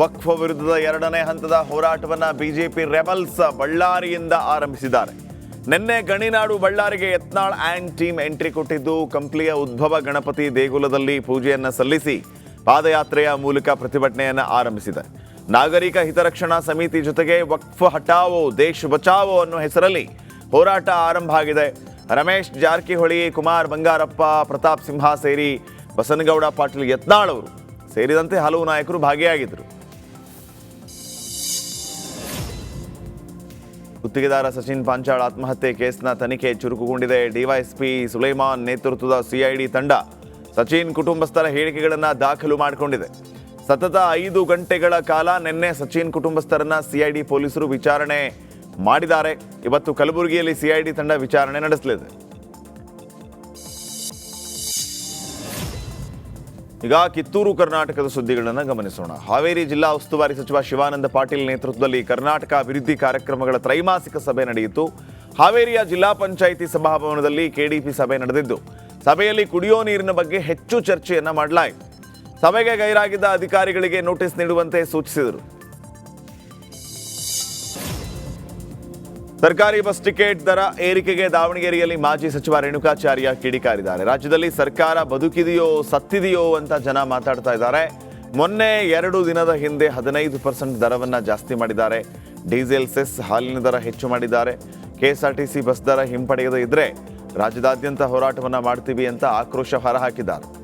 ವಕ್ಫ್ ವಿರುದ್ಧದ ಎರಡನೇ ಹಂತದ ಹೋರಾಟವನ್ನು ಬಿಜೆಪಿ ರೆಬಲ್ಸ್ ಬಳ್ಳಾರಿಯಿಂದ ಆರಂಭಿಸಿದ್ದಾರೆ. ನಿನ್ನೆ ಗಣಿನಾಡು ಬಳ್ಳಾರಿಗೆ ಯತ್ನಾಳ್ ಆ್ಯಂಡ್ ಟೀಮ್ ಎಂಟ್ರಿ ಕೊಟ್ಟಿದ್ದು, ಕಂಪ್ಲಿಯ ಉದ್ಭವ ಗಣಪತಿ ದೇಗುಲದಲ್ಲಿ ಪೂಜೆಯನ್ನು ಸಲ್ಲಿಸಿ ಪಾದಯಾತ್ರೆಯ ಮೂಲಕ ಪ್ರತಿಭಟನೆಯನ್ನು ಆರಂಭಿಸಿದೆ. ನಾಗರಿಕ ಹಿತರಕ್ಷಣಾ ಸಮಿತಿ ಜೊತೆಗೆ ವಕ್ಫ್ ಹಟಾವೋ ದೇಶ್ ಬಚಾವೋ ಅನ್ನೋ ಹೆಸರಲ್ಲಿ ಹೋರಾಟ ಆರಂಭ ಆಗಿದೆ. ರಮೇಶ್ ಜಾರಕಿಹೊಳಿ, ಕುಮಾರ್ ಬಂಗಾರಪ್ಪ, ಪ್ರತಾಪ್ ಸಿಂಹ ಸೇರಿ ಬಸನಗೌಡ ಪಾಟೀಲ್ ಯತ್ನಾಳ್ ಅವರು ಸೇರಿದಂತೆ ಹಲವು ನಾಯಕರು ಭಾಗಿಯಾಗಿದ್ದರು. ಗುತ್ತಿಗೆದಾರ ಸಚಿನ್ ಪಾಂಚಾಳ್ ಆತ್ಮಹತ್ಯೆ ಕೇಸ್ನ ತನಿಖೆ ಚುರುಕುಗೊಂಡಿದೆ. ಡಿವೈಎಸ್ಪಿ ಸುಲೈಮಾನ್ ನೇತೃತ್ವದ ಸಿಐಡಿ ತಂಡ ಸಚಿನ್ ಕುಟುಂಬಸ್ಥರ ಹೇಳಿಕೆಗಳನ್ನು ದಾಖಲು ಮಾಡಿಕೊಂಡಿದೆ. ಸತತ ಐದು ಗಂಟೆಗಳ ಕಾಲ ನಿನ್ನೆ ಸಚಿನ್ ಕುಟುಂಬಸ್ಥರನ್ನ ಸಿಐಡಿ ಪೊಲೀಸರು ವಿಚಾರಣೆ ಮಾಡಿದ್ದಾರೆ. ಇವತ್ತು ಕಲಬುರಗಿಯಲ್ಲಿ ಸಿಐಡಿ ತಂಡ ವಿಚಾರಣೆ ನಡೆಸಲಿದೆ. ಈಗ ಕಿತ್ತೂರು ಕರ್ನಾಟಕದ ಸುದ್ದಿಗಳನ್ನು ಗಮನಿಸೋಣ. ಹಾವೇರಿ ಜಿಲ್ಲಾ ಉಸ್ತುವಾರಿ ಸಚಿವ ಶಿವಾನಂದ ಪಾಟೀಲ್ ನೇತೃತ್ವದಲ್ಲಿ ಕರ್ನಾಟಕ ಅಭಿವೃದ್ಧಿ ಕಾರ್ಯಕ್ರಮಗಳ ತ್ರೈಮಾಸಿಕ ಸಭೆ ನಡೆಯಿತು. ಹಾವೇರಿಯ ಜಿಲ್ಲಾ ಪಂಚಾಯಿತಿ ಸಭಾಭವನದಲ್ಲಿ ಕೆಡಿಪಿ ಸಭೆ ನಡೆದಿದ್ದು, ಸಭೆಯಲ್ಲಿ ಕುಡಿಯೋ ನೀರಿನ ಬಗ್ಗೆ ಹೆಚ್ಚು ಚರ್ಚೆಯನ್ನ ಮಾಡಲಾಯಿತು. ಸಭೆಗೆ ಗೈರಾಗಿದ್ದ ಅಧಿಕಾರಿಗಳಿಗೆ ನೋಟಿಸ್ ನೀಡುವಂತೆ ಸೂಚಿಸಿದರು. ಸರ್ಕಾರಿ ಬಸ್ ಟಿಕೆಟ್ ದರ ಏರಿಕೆಗೆ ದಾವಣಗೆರೆಯಲ್ಲಿ ಮಾಜಿ ಸಚಿವ ರೇಣುಕಾಚಾರ್ಯ ಕಿಡಿಕಾರಿದ್ದಾರೆ. ರಾಜ್ಯದಲ್ಲಿ ಸರ್ಕಾರ ಬದುಕಿದೆಯೋ ಸತ್ತಿದೆಯೋ ಅಂತ ಜನ ಮಾತಾಡ್ತಾ ಇದ್ದಾರೆ. ಮೊನ್ನೆ ಎರಡು ದಿನದ ಹಿಂದೆ ಹದಿನೈದು ಪರ್ಸೆಂಟ್ ದರವನ್ನ ಜಾಸ್ತಿ ಮಾಡಿದ್ದಾರೆ. ಡೀಸೆಲ್ ಸೆಸ್ ಹಾಲಿನ ದರ ಹೆಚ್ಚು ಮಾಡಿದ್ದಾರೆ. ಕೆಎಸ್ಆರ್ಟಿಸಿ ಬಸ್ ದರ ಹಿಂಪಡೆಯದೇ ಇದ್ರೆ ರಾಜ್ಯದಾದ್ಯಂತ ಹೋರಾಟವನ್ನ ಮಾಡ್ತೀವಿ ಅಂತ ಆಕ್ರೋಶ ಹೊರಹಾಕಿದ್ದಾರೆ.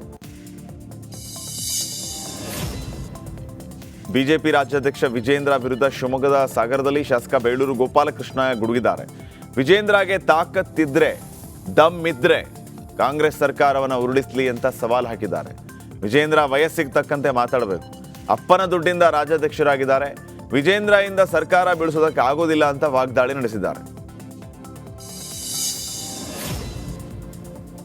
ಬಿಜೆಪಿ ರಾಜ್ಯಾಧ್ಯಕ್ಷ ವಿಜೇಂದ್ರ ವಿರುದ್ಧ ಶಿವಮೊಗ್ಗದ ಸಾಗರದಲ್ಲಿ ಶಾಸಕ ಬೇಳೂರು ಗೋಪಾಲಕೃಷ್ಣ ಗುಡುಗಿದ್ದಾರೆ. ವಿಜೇಂದ್ರಗೆ ತಾಕತ್ತಿದ್ರೆ, ದಮ್ ಇದ್ರೆ ಕಾಂಗ್ರೆಸ್ ಸರ್ಕಾರವನ್ನು ಉರುಳಿಸ್ಲಿ ಅಂತ ಸವಾಲು ಹಾಕಿದ್ದಾರೆ. ವಿಜೇಂದ್ರ ವಯಸ್ಸಿಗೆ ತಕ್ಕಂತೆ ಮಾತಾಡಬೇಕು. ಅಪ್ಪನ ದುಡ್ಡಿಂದ ರಾಜ್ಯಾಧ್ಯಕ್ಷರಾಗಿದ್ದಾರೆ. ವಿಜೇಂದ್ರ ಇಂದ ಸರ್ಕಾರ ಬೀಳಿಸೋದಕ್ಕೆ ಆಗೋದಿಲ್ಲ ಅಂತ ವಾಗ್ದಾಳಿ ನಡೆಸಿದ್ದಾರೆ.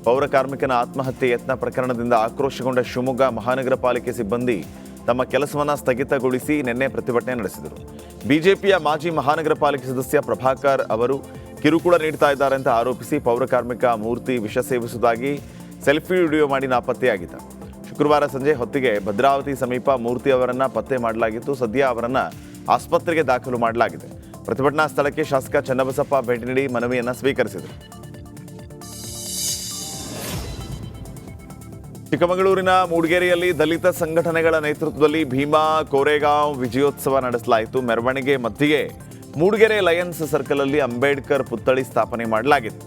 ಪೌರ ಕಾರ್ಮಿಕನ ಆತ್ಮಹತ್ಯೆ ಯತ್ನ ಪ್ರಕರಣದಿಂದ ಆಕ್ರೋಶಗೊಂಡ ಶಿವಮೊಗ್ಗ ಮಹಾನಗರ ಪಾಲಿಕೆ ಸಿಬ್ಬಂದಿ ತಮ್ಮ ಕೆಲಸವನ್ನ ಸ್ಥಗಿತಗೊಳಿಸಿ ನಿನ್ನೆ ಪ್ರತಿಭಟನೆ ನಡೆಸಿದರು. ಬಿಜೆಪಿಯ ಮಾಜಿ ಮಹಾನಗರ ಪಾಲಿಕೆ ಸದಸ್ಯ ಪ್ರಭಾಕರ್ ಅವರು ಕಿರುಕುಳ ನೀಡ್ತಾ ಇದ್ದಾರೆ ಅಂತ ಆರೋಪಿಸಿ ಪೌರಕಾರ್ಮಿಕ ಮೂರ್ತಿ ವಿಷ ಸೇವಿಸುವುದಾಗಿ ಸೆಲ್ಫಿ ವಿಡಿಯೋ ಮಾಡಿ ನಾಪತ್ತೆಯಾಗಿದ್ದ. ಶುಕ್ರವಾರ ಸಂಜೆ ಹೊತ್ತಿಗೆ ಭದ್ರಾವತಿ ಸಮೀಪ ಮೂರ್ತಿ ಅವರನ್ನು ಪತ್ತೆ ಮಾಡಲಾಗಿತ್ತು. ಸದ್ಯ ಅವರನ್ನು ಆಸ್ಪತ್ರೆಗೆ ದಾಖಲು ಮಾಡಲಾಗಿದೆ. ಪ್ರತಿಭಟನಾ ಸ್ಥಳಕ್ಕೆ ಶಾಸಕ ಚನ್ನಬಸಪ್ಪ ಭೇಟಿ ನೀಡಿ ಮನವಿಯನ್ನು ಸ್ವೀಕರಿಸಿದರು. ಚಿಕ್ಕಮಗಳೂರಿನ ಮೂಡಿಗೆರೆಯಲ್ಲಿ ದಲಿತ ಸಂಘಟನೆಗಳ ನೇತೃತ್ವದಲ್ಲಿ ಭೀಮಾ ಕೋರೆಗಾಂವ್ ವಿಜಯೋತ್ಸವ ನಡೆಸಲಾಯಿತು. ಮೆರವಣಿಗೆ ಮಧ್ಯೆ ಮೂಡಿಗೆರೆ ಲಯನ್ಸ್ ಸರ್ಕಲಲ್ಲಿ ಅಂಬೇಡ್ಕರ್ ಪುತ್ಥಳಿ ಸ್ಥಾಪನೆ ಮಾಡಲಾಗಿತ್ತು.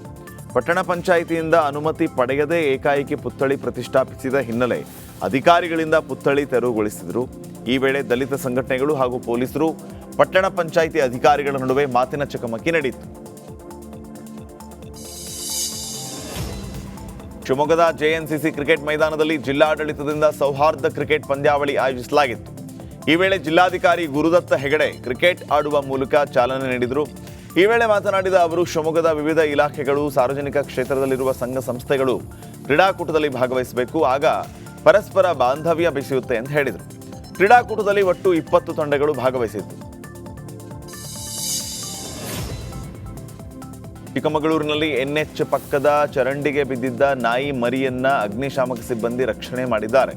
ಪಟ್ಟಣ ಪಂಚಾಯಿತಿಯಿಂದ ಅನುಮತಿ ಪಡೆಯದೇ ಏಕಾಏಕಿ ಪುತ್ಥಳಿ ಪ್ರತಿಷ್ಠಾಪಿಸಿದ ಹಿನ್ನೆಲೆ ಅಧಿಕಾರಿಗಳಿಂದ ಪುತ್ಥಳಿ ತೆರವುಗೊಳಿಸಿದರು. ಈ ವೇಳೆ ದಲಿತ ಸಂಘಟನೆಗಳು ಹಾಗೂ ಪೊಲೀಸರು ಪಟ್ಟಣ ಪಂಚಾಯಿತಿ ಅಧಿಕಾರಿಗಳ ನಡುವೆ ಮಾತಿನ ಚಕಮಕಿ ನಡೆಯಿತು. ಶಿವಮೊಗ್ಗದ ಜೆಎನ್ಸಿಸಿ ಕ್ರಿಕೆಟ್ ಮೈದಾನದಲ್ಲಿ ಜಿಲ್ಲಾಡಳಿತದಿಂದ ಸೌಹಾರ್ದ ಕ್ರಿಕೆಟ್ ಪಂದ್ಯಾವಳಿ ಆಯೋಜಿಸಲಾಗಿತ್ತು. ಈ ವೇಳೆ ಜಿಲ್ಲಾಧಿಕಾರಿ ಗುರುದತ್ತ ಹೆಗಡೆ ಕ್ರಿಕೆಟ್ ಆಡುವ ಮೂಲಕ ಚಾಲನೆ ನೀಡಿದರು. ಈ ವೇಳೆ ಮಾತನಾಡಿದ ಅವರು, ಶಿವಮೊಗ್ಗದ ವಿವಿಧ ಇಲಾಖೆಗಳು ಸಾರ್ವಜನಿಕ ಕ್ಷೇತ್ರದಲ್ಲಿರುವ ಸಂಘ ಸಂಸ್ಥೆಗಳು ಕ್ರೀಡಾಕೂಟದಲ್ಲಿ ಭಾಗವಹಿಸಬೇಕು, ಆಗ ಪರಸ್ಪರ ಬಾಂಧವ್ಯ ಬೆಸೆಯುತ್ತೆ ಅಂತ ಹೇಳಿದರು. ಕ್ರೀಡಾಕೂಟದಲ್ಲಿ ಒಟ್ಟು ಇಪ್ಪತ್ತು ತಂಡಗಳು ಭಾಗವಹಿಸಿತ್ತು. ಚಿಕ್ಕಮಗಳೂರಿನಲ್ಲಿ ಎನ್ಎಚ್ ಪಕ್ಕದ ಚರಂಡಿಗೆ ಬಿದ್ದಿದ್ದ ನಾಯಿ ಮರಿಯನ್ನ ಅಗ್ನಿಶಾಮಕ ಸಿಬ್ಬಂದಿ ರಕ್ಷಣೆ ಮಾಡಿದ್ದಾರೆ.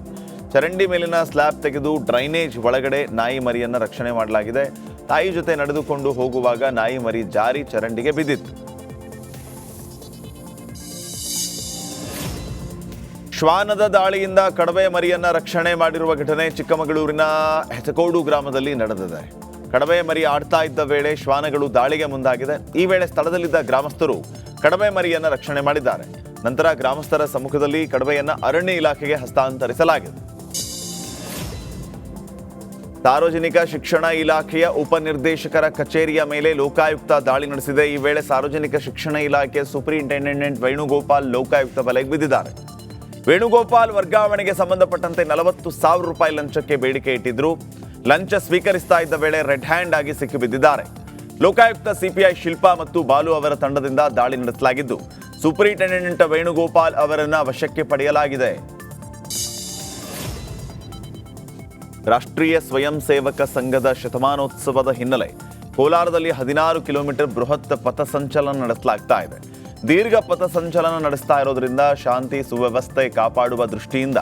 ಚರಂಡಿ ಮೇಲಿನ ಸ್ಲ್ಯಾಬ್ ತೆಗೆದು ಡ್ರೈನೇಜ್ ಒಳಗಡೆ ನಾಯಿ ಮರಿಯನ್ನ ರಕ್ಷಣೆ ಮಾಡಲಾಗಿದೆ. ತಾಯಿ ಜೊತೆ ನಡೆದುಕೊಂಡು ಹೋಗುವಾಗ ನಾಯಿ ಮರಿ ಜಾರಿ ಚರಂಡಿಗೆ ಬಿದ್ದಿತ್ತು. ಶ್ವಾನದ ದಾಳಿಯಿಂದ ಕಡವೆ ಮರಿಯನ್ನ ರಕ್ಷಣೆ ಮಾಡಿರುವ ಘಟನೆ ಚಿಕ್ಕಮಗಳೂರಿನ ಹೆಸಕೋಡು ಗ್ರಾಮದಲ್ಲಿ ನಡೆದಿದೆ. ಕಡವೆ ಮರಿ ಆಡ್ತಾ ಇದ್ದ ವೇಳೆ ಶ್ವಾನಗಳು ದಾಳಿಗೆ ಮುಂದಾಗಿದೆ. ಈ ವೇಳೆ ಸ್ಥಳದಲ್ಲಿದ್ದ ಗ್ರಾಮಸ್ಥರು ಕಡವೆ ಮರಿಯನ್ನ ರಕ್ಷಣೆ ಮಾಡಿದ್ದಾರೆ. ನಂತರ ಗ್ರಾಮಸ್ಥರ ಸಮ್ಮುಖದಲ್ಲಿ ಕಡವೆಯನ್ನ ಅರಣ್ಯ ಇಲಾಖೆಗೆ ಹಸ್ತಾಂತರಿಸಲಾಗಿದೆ. ಸಾರ್ವಜನಿಕ ಶಿಕ್ಷಣ ಇಲಾಖೆಯ ಉಪನಿರ್ದೇಶಕರ ಕಚೇರಿಯ ಮೇಲೆ ಲೋಕಾಯುಕ್ತ ದಾಳಿ ನಡೆಸಿದೆ. ಈ ವೇಳೆ ಸಾರ್ವಜನಿಕ ಶಿಕ್ಷಣ ಇಲಾಖೆಯ ಸೂಪರಿಂಟೆಂಡೆಂಟ್ ವೇಣುಗೋಪಾಲ್ ಲೋಕಾಯುಕ್ತ ಬಲೆಗೆ ಬಿದ್ದಿದ್ದಾರೆ. ವೇಣುಗೋಪಾಲ್ ವರ್ಗಾವಣೆಗೆ ಸಂಬಂಧಪಟ್ಟಂತೆ ನಲವತ್ತು ಸಾವಿರ ರೂಪಾಯಿ ಲಂಚಕ್ಕೆ ಬೇಡಿಕೆ ಇಟ್ಟಿದ್ರು. ಲಂಚ ಸ್ವೀಕರಿಸ್ತಾ ಇದ್ದ ವೇಳೆ ರೆಡ್ ಹ್ಯಾಂಡ್ ಆಗಿ ಸಿಕ್ಕಿಬಿದ್ದಿದ್ದಾರೆ. ಲೋಕಾಯುಕ್ತ ಸಿಪಿಐ ಶಿಲ್ಪಾ ಮತ್ತು ಬಾಲು ಅವರ ತಂಡದಿಂದ ದಾಳಿ ನಡೆಸಲಾಗಿದ್ದು, ಸೂಪರಿಂಟೆಂಡೆಂಟ್ ವೇಣುಗೋಪಾಲ್ ಅವರನ್ನು ವಶಕ್ಕೆ ಪಡೆಯಲಾಗಿದೆ. ರಾಷ್ಟ್ರೀಯ ಸ್ವಯಂ ಸೇವಕ ಸಂಘದ ಶತಮಾನೋತ್ಸವದ ಹಿನ್ನೆಲೆ ಕೋಲಾರದಲ್ಲಿ ಹದಿನಾರು ಕಿಲೋಮೀಟರ್ ಬೃಹತ್ ಪಥಸಂಚಲನ ನಡೆಸಲಾಗ್ತಾ ಇದೆ. ದೀರ್ಘ ಪಥಸಂಚಲನ ನಡೆಸ್ತಾ ಇರೋದ್ರಿಂದ ಶಾಂತಿ ಸುವ್ಯವಸ್ಥೆ ಕಾಪಾಡುವ ದೃಷ್ಟಿಯಿಂದ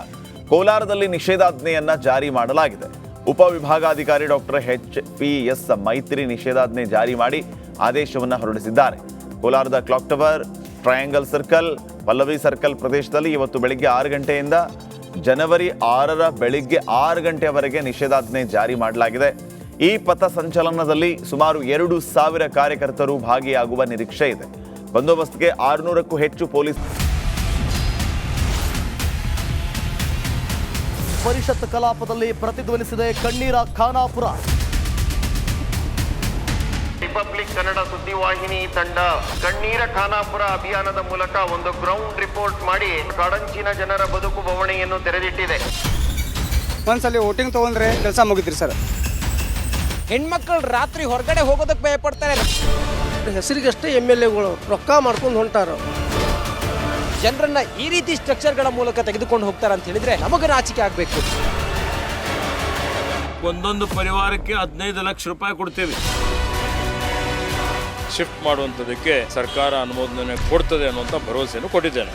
ಕೋಲಾರದಲ್ಲಿ ನಿಷೇಧಾಜ್ಞೆಯನ್ನ ಜಾರಿ ಮಾಡಲಾಗಿದೆ. ಉಪವಿಭಾಗಾಧಿಕಾರಿ ಡಾಕ್ಟರ್ ಎಚ್ ಪಿ ಎಸ್ ಮೈತ್ರಿ ನಿಷೇಧಾಜ್ಞೆ ಜಾರಿ ಮಾಡಿ ಆದೇಶವನ್ನು ಹೊರಡಿಸಿದ್ದಾರೆ. ಕೋಲಾರದ clock tower, triangle circle Pallavi circle ಪ್ರದೇಶದಲ್ಲಿ ಇವತ್ತು ಬೆಳಿಗ್ಗೆ ಆರು ಗಂಟೆಯಿಂದ ಜನವರಿ ಆರರ ಬೆಳಿಗ್ಗೆ ಆರು ಗಂಟೆಯವರೆಗೆ ನಿಷೇಧಾಜ್ಞೆ ಜಾರಿ ಮಾಡಲಾಗಿದೆ. ಈ ಪಥ ಸಂಚಲನದಲ್ಲಿ ಸುಮಾರು ಎರಡು ಸಾವಿರ ಕಾರ್ಯಕರ್ತರು ಭಾಗಿಯಾಗುವ ನಿರೀಕ್ಷೆ ಇದೆ. ಬಂದೋಬಸ್ತ್ಗೆ ಆರುನೂರಕ್ಕೂ ಹೆಚ್ಚು ಪೊಲೀಸ್ ಪರಿಷತ್ ಕಲಾಪದಲ್ಲಿ ಪ್ರತಿಧ್ವನಿಸಿದೆ ಕಣ್ಣೀರ ಖಾನಾಪುರ. ರಿಪಬ್ಲಿಕ್ ಕನ್ನಡ ಸುದ್ದಿವಾಹಿನಿ ತಂಡ. ಕಣ್ಣೀರ ಖಾನಾಪುರ ಅಭಿಯಾನದ ಮೂಲಕ ಒಂದು ಗ್ರೌಂಡ್ ರಿಪೋರ್ಟ್ ಮಾಡಿ ಕಡಂಚಿನ ಜನರ ಬದುಕು ಬವಣೆಯನ್ನು ತೆರೆದಿಟ್ಟಿದೆ. ಒಂದ್ಸಲಿ ವೋಟಿಂಗ್ ತಗೊಂಡ್ರೆ ಕೆಲಸ ಮುಗಿದ್ರಿ ಸರ್. ಹೆಣ್ಮಕ್ಳು ರಾತ್ರಿ ಹೊರಗಡೆ ಹೋಗೋದಕ್ಕೆ ಭಯಪಡ್ತಾರೆ. ಹೆಸರಿಗಷ್ಟೇ ಎಂ ಎಲ್ ಎಗಳು ರೊಕ್ಕ ಮಾಡ್ಕೊಂಡು ಹೊಂಟಾರ. ಜನರನ್ನ ಈ ರೀತಿ ಸ್ಟ್ರಕ್ಚರ್ಗಳ ಮೂಲಕ ತೆಗೆದುಕೊಂಡು ಹೋಗ್ತಾರೆ ಅಂತ ಹೇಳಿದ್ರೆ ನಮಗೆ ನಾಚಿಕೆ ಆಗಬೇಕು. ಒಂದೊಂದು ಪರಿವಾರಕ್ಕೆ ಹದಿನೈದು ಲಕ್ಷ ರೂಪಾಯಿ ಕೊಡ್ತೇವೆ. ಶಿಫ್ಟ್ ಮಾಡುವಂಥದಕ್ಕೆ ಸರ್ಕಾರ ಅನುಮೋದನೆ ಕೊಡ್ತದೆ ಅನ್ನುವಂಥ ಭರವಸೆಯನ್ನು ಕೊಟ್ಟಿದ್ದೇನೆ.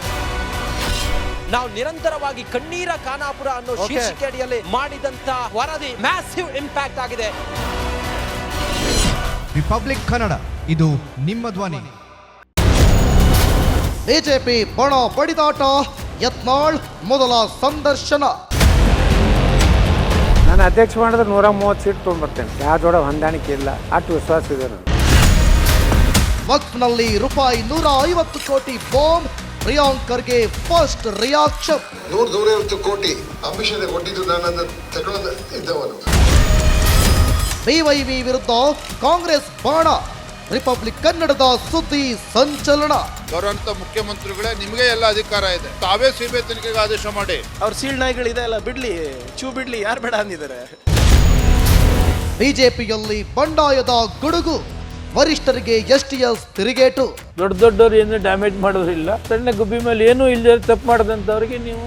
ನಾವು ನಿರಂತರವಾಗಿ ಕಣ್ಣೀರ ಖಾನಾಪುರ ಅನ್ನೋ ಶೀರ್ಷಿಕೆ ಅಡಿಯಲ್ಲಿ ಮಾಡಿದಂತ ವರದಿ ಮ್ಯಾಸಿವ್ ಇಂಪ್ಯಾಕ್ಟ್ ಆಗಿದೆ. ರಿಪಬ್ಲಿಕ್ ಕನ್ನಡ ಇದು ನಿಮ್ಮ ಧ್ವನಿ. ಬಿಜೆಪಿ ಬಣ ಬಡಿದಾಟ ಯತ್ನಾಳ್ ಮೊದಲ ಸಂದರ್ಶನ. ನಾನು ಅಧ್ಯಕ್ಷ ಮಾಡಿದ್ರೆ ನೂರ ಮೂವತ್ತು ಸೀಟ್ ತೊಗೊಂಡ್ಬರ್ತೇನೆ. ಯಾವ ಜೋಡ ಹೊಂದಾಣಿಕೆ ಇಲ್ಲ. ಅಷ್ಟು ವಿಶ್ವಾಸ ಇದೆ ವಕ್ಫ್ನಲ್ಲಿ ರೂಪಾಯಿ ನೂರ ಐವತ್ತು ಕೋಟಿ bomb Priyank Kharge first reaction ನೂರ ನೂರೈವತ್ತು ಕೋಟಿ ಅಂಬಿಷನ್ ಕೊಟ್ಟಿದ್ದು ನಾನು ತಗೊಳ್ಳೋದು ಇದ್ದವನು. ಬಿವೈವಿ ವಿರುದ್ಧ ಕಾಂಗ್ರೆಸ್ ಬಾಣ. ರಿಪಬ್ಲಿಕ್ ಕನ್ನಡದ ಸುದ್ದಿ ಸಂಚಲನ. ಬರುವಂತ ಮುಖ್ಯಮಂತ್ರಿಗಳೇ ನಿಮಗೆ ಎಲ್ಲ ಅಧಿಕಾರ ಇದೆ. ತಾವೇ ಸಿಬಿಐ ತನಿಖೆಗೆ ಆದೇಶ ಮಾಡಿ. ಅವ್ರ ಸೀಳ್ ನಾಯಿಗಳಿದೆ ಅಲ್ಲ ಬಿಡ್ಲಿ ಚೂ ಬಿಡ್ಲಿ ಯಾರು ಬೇಡ ಅಂದಿದ್ದಾರೆ. ಬಿಜೆಪಿಯಲ್ಲಿ ಬಂಡಾಯದ ಗುಡುಗು. ವರಿಷ್ಠರಿಗೆ ಎಸ್ಟಿಎಸ್ ತಿರುಗೇಟು. ದೊಡ್ಡ ದೊಡ್ಡವ್ರು ಏನು ಡ್ಯಾಮೇಜ್ ಮಾಡೋದಿಲ್ಲ ಸಣ್ಣ ಗುಬ್ಬಿ ಮೇಲೆ ಏನೂ ಇಲ್ಲದೆ ತಪ್ಪು ಮಾಡದಂಥವ್ರಿಗೆ ನೀವು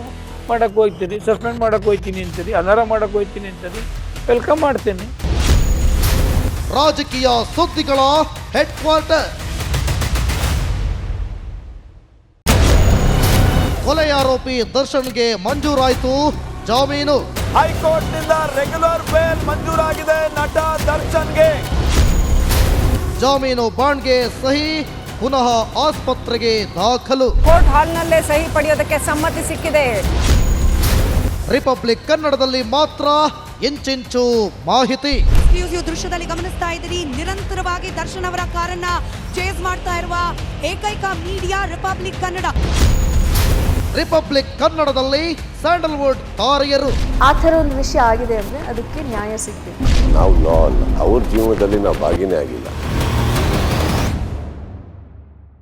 ಮಾಡಕ್ಕೆ ಹೋಗ್ತೀರಿ ಸಸ್ಪೆಂಡ್ ಮಾಡಕ್ಕೆ ಹೋಗ್ತೀನಿ ಅಂತೀರಿ ಅನಾರ ಮಾಡಕ್ಕೆ ಹೋಗ್ತೀನಿ ಅಂತೀರಿ ವೆಲ್ಕಮ್ ಮಾಡ್ತೀನಿ. ರಾಜಕೀಯ ಸುದ್ದಿಗಳ ಹೆಡ್ ಕ್ವಾರ್ಟರ್ ಕೊಲೆ ಆರೋಪಿ ದರ್ಶನ್ಗೆ ಮಂಜೂರಾಯಿತು ಜಾಮೀನು. ಹೈಕೋರ್ಟ್ನಿಂದ ರೆಗ್ಯುಲರ್ ಬೇಲ್ ಮಂಜೂರಾಗಿದೆ ನಟ ದರ್ಶನ್ಗೆ. ಜಾಮೀನು ಬಾಂಡ್ಗೆ ಸಹಿ ಪುನಃ ಆಸ್ಪತ್ರೆಗೆ ದಾಖಲು. ಕೋರ್ಟ್ ಹಾಲ್ನಲ್ಲೇ ಸಹಿ ಪಡೆಯೋದಕ್ಕೆ ಸಮ್ಮತಿ ಸಿಕ್ಕಿದೆ. ರಿಪಬ್ಲಿಕ್ ಕನ್ನಡದಲ್ಲಿ ಮಾತ್ರ ಇಂಚಿಂಚು ಮಾಹಿತಿ. ಎಕ್ಸ್ಕ್ಲೂಸಿವ್ ದೃಶ್ಯದಲ್ಲಿ ಗಮನಿಸ್ತಾ ಇದ್ದೀರಿ. ನಿರಂತರವಾಗಿ ದರ್ಶನ್ ಅವರ ಕಾರನ್ನ ಚೇಸ್ ಮಾಡ್ತಾ ಇರುವ ಏಕೈಕ ಮೀಡಿಯಾ ರಿಪಬ್ಲಿಕ್ ಕನ್ನಡ ರಿಪಬ್ಲಿಕ್ ಕನ್ನಡದಲ್ಲಿ ಸ್ಯಾಂಡಲ್ವುಡ್ ತಾರೆಯರು. ಆ ಥರ ಒಂದು ವಿಷಯ ಆಗಿದೆ ಅಂದ್ರೆ ಅದಕ್ಕೆ ನ್ಯಾಯ ಸಿಗ್ಬೇಕು. ನಾವು ಅವ್ರ ಜೀವನದಲ್ಲಿ ನಾವು ಭಾಗಿನೇ ಆಗಿಲ್ಲ.